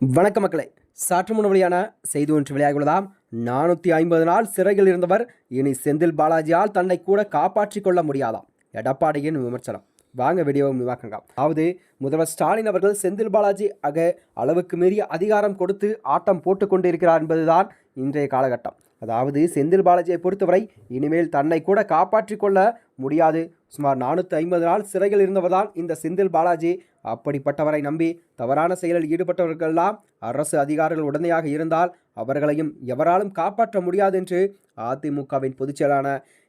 வணக்க மக்களே. சற்று முன் வெளியான செய்தி ஒன்று வெளியாகியுள்ளதாம் நானூற்றி ஐம்பது நாள் சிறையில் இருந்தவர் இனி செந்தில் பாலாஜியால் தன்னை கூட காப்பாற்றிக் கொள்ள முடியாதாம். எடப்பாடியின் விமர்சனம். வாங்க வீடியோவை விவாக்கங்க அதாவது முதல்வர் ஸ்டாலின் அவர்கள் செந்தில் பாலாஜி ஆக அளவுக்கு மீறிய அதிகாரம் கொடுத்து ஆட்டம் போட்டுக் கொண்டிருக்கிறார் என்பதுதான் இன்றைய காலகட்டம். அதாவது செந்தில் பாலாஜியை பொறுத்தவரை இனிமேல் தன்னை கூட காப்பாற்றிக் கொள்ள முடியாது. சுமார் நானூற்றி ஐம்பது நாள் சிறையில் இருந்தவர்தான் இந்த செந்தில் பாலாஜி. அப்படிப்பட்டவரை நம்பி தவறான செயலில் ஈடுபட்டவர்களெல்லாம் அரசு அதிகாரிகள் உடனடியாக இருந்தால் அவர்களையும் எவராலும் காப்பாற்ற முடியாது என்று அதிமுகவின் பொதுச்செயலான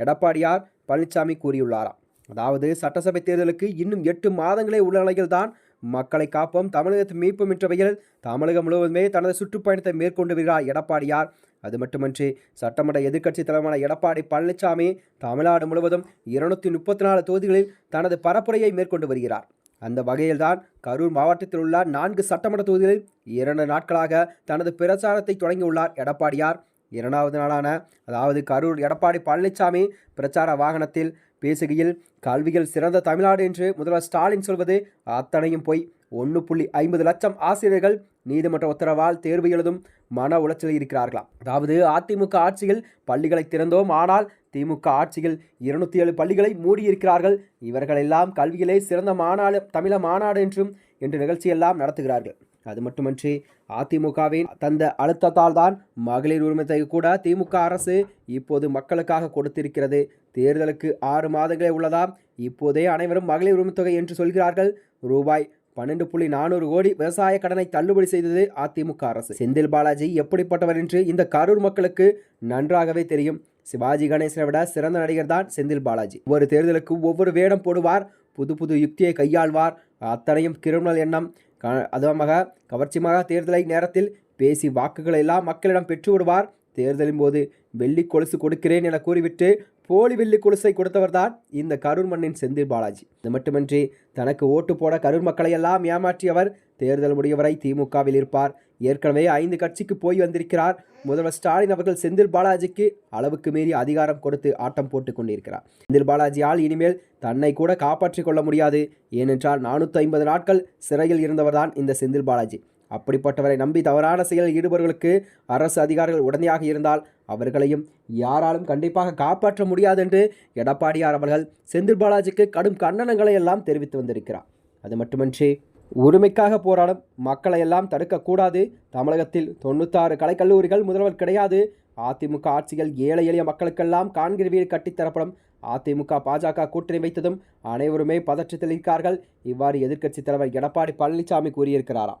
எடப்பாடியார் பழனிசாமி கூறியுள்ளாராம். அதாவது சட்டசபை தேர்தலுக்கு இன்னும் எட்டு மாதங்களே உள்ள நிலையில்தான் மக்களை காப்போம் தமிழகத்தை மீட்போம் என்ற வகையில் தமிழகம் முழுவதுமே தனது சுற்றுப்பயணத்தை மேற்கொண்டு வருகிறார் எடப்பாடியார். அது மட்டுமன்றி சட்டமன்ற எதிர்க்கட்சி தலைவரான எடப்பாடி பழனிசாமி தமிழ்நாடு முழுவதும் இருநூத்தி முப்பத்தி நாலு தொகுதிகளில் தனது பரப்புரையை மேற்கொண்டு வருகிறார். அந்த வகையில்தான் கரூர் மாவட்டத்தில் உள்ள நான்கு சட்டமன்ற தொகுதிகளில் இரண்டு நாட்களாக தனது பிரச்சாரத்தை தொடங்கியுள்ளார் எடப்பாடியார். இரண்டாவது நாளான அதாவது கரூர் எடப்பாடி பழனிசாமி பிரச்சார வாகனத்தில் பேசுகையில் கல்வியில் சிறந்த தமிழ்நாடு என்று முதல்வர் ஸ்டாலின் சொல்வது அத்தனையும் போய். ஒன்று புள்ளி ஐம்பது லட்சம் ஆசிரியர்கள் நீதிமன்ற உத்தரவால் தேர்வு எழுதும் மன உளைச்சலில் இருக்கிறார்களாம். அதாவது அதிமுக ஆட்சியில் பள்ளிகளை திறந்தோம் ஆனால் திமுக ஆட்சியில் இருநூத்தி ஏழு பள்ளிகளை மூடியிருக்கிறார்கள். இவர்களெல்லாம் கல்வியிலே சிறந்த மாநாடு தமிழ மாநாடு என்றும் என்று நிகழ்ச்சியெல்லாம் நடத்துகிறார்கள். அது மட்டுமன்றி அதிமுகவின் தந்த அழுத்தத்தால் தான் மகளிர் உரிமத்தை கூட திமுக அரசு இப்போது மக்களுக்காக கொடுத்திருக்கிறது. தேர்தலுக்கு ஆறு மாதங்களே உள்ளதாம். இப்போதே அனைவரும் மகளிர் உரிமைத்தொகை என்று சொல்கிறார்கள். ரூபாய் பன்னெண்டு புள்ளி நானூறு கோடி விவசாய கடனை தள்ளுபடி செய்தது அதிமுக அரசு. செந்தில் பாலாஜி எப்படிப்பட்டவர் என்று இந்த கரூர் மக்களுக்கு நன்றாகவே தெரியும். சிவாஜி கணேசனை விட சிறந்த நடிகர் தான் செந்தில் பாலாஜி. ஒவ்வொரு தேர்தலுக்கு ஒவ்வொரு வேடம் போடுவார் புது புது யுக்தியை கையாள்வார். அத்தனையும் கிரிமினல் எண்ணம். க அதுமாக கவர்ச்சியாக தேர்தலை நேரத்தில் பேசி வாக்குகளை எல்லாம் மக்களிடம் பெற்று விடுவார் தேர்தலின் போது வெள்ளி கொலுசு கொடுக்கிறேன் என கூறிவிட்டு போலி வெள்ளி குலுசை கொடுத்தவர்தான் இந்த கரூர் மண்ணின் செந்தில் பாலாஜி. இது மட்டுமின்றி தனக்கு ஓட்டு போட கரூர் மக்களை எல்லாம் ஏமாற்றியவர் தேர்தல் முடியவரை திமுகவில் இருப்பார். ஏற்கனவே ஐந்து கட்சிக்கு போய் வந்திருக்கிறார். முதல்வர் ஸ்டாலின் அவர்கள் செந்தில் பாலாஜிக்கு அளவுக்கு மீறி அதிகாரம் கொடுத்து ஆட்டம் போட்டு கொண்டிருக்கிறார். செந்தில் பாலாஜியால் இனிமேல் தன்னை கூட காப்பாற்றிக் கொள்ள முடியாது. ஏனென்றால் நானூற்றி ஐம்பது நாட்கள் சிறையில் இருந்தவர்தான் இந்த செந்தில் பாலாஜி. அப்படிப்பட்டவரை நம்பி தவறான செயலில் ஈடுபவர்களுக்கு அரசு அதிகாரிகள் உடனடியாக இருந்தால் அவர்களையும் யாராலும் கண்டிப்பாக காப்பாற்ற முடியாது என்று எடப்பாடியார் அவர்கள் செந்தில் பாலாஜிக்கு கடும் கண்டனங்களை எல்லாம் தெரிவித்து வந்திருக்கிறார். அது மட்டுமன்றி உரிமைக்காக போராடும் மக்களை எல்லாம் தடுக்கக்கூடாது. தமிழகத்தில் தொண்ணூத்தாறு கலைக்கல்லூரிகள் முதல்வர் கிடையாது. அதிமுக ஆட்சிகள் ஏழை எளிய மக்களுக்கெல்லாம் கான்கிற வீடு கட்டித்தரப்படும் அதிமுக பாஜக கூட்டணி வைத்ததும் அனைவருமே பதற்றத்தில் இருக்கிறார்கள் இவ்வாறு எதிர்க்கட்சித் தலைவர் எடப்பாடி பழனிசாமி கூறியிருக்கிறாராம்.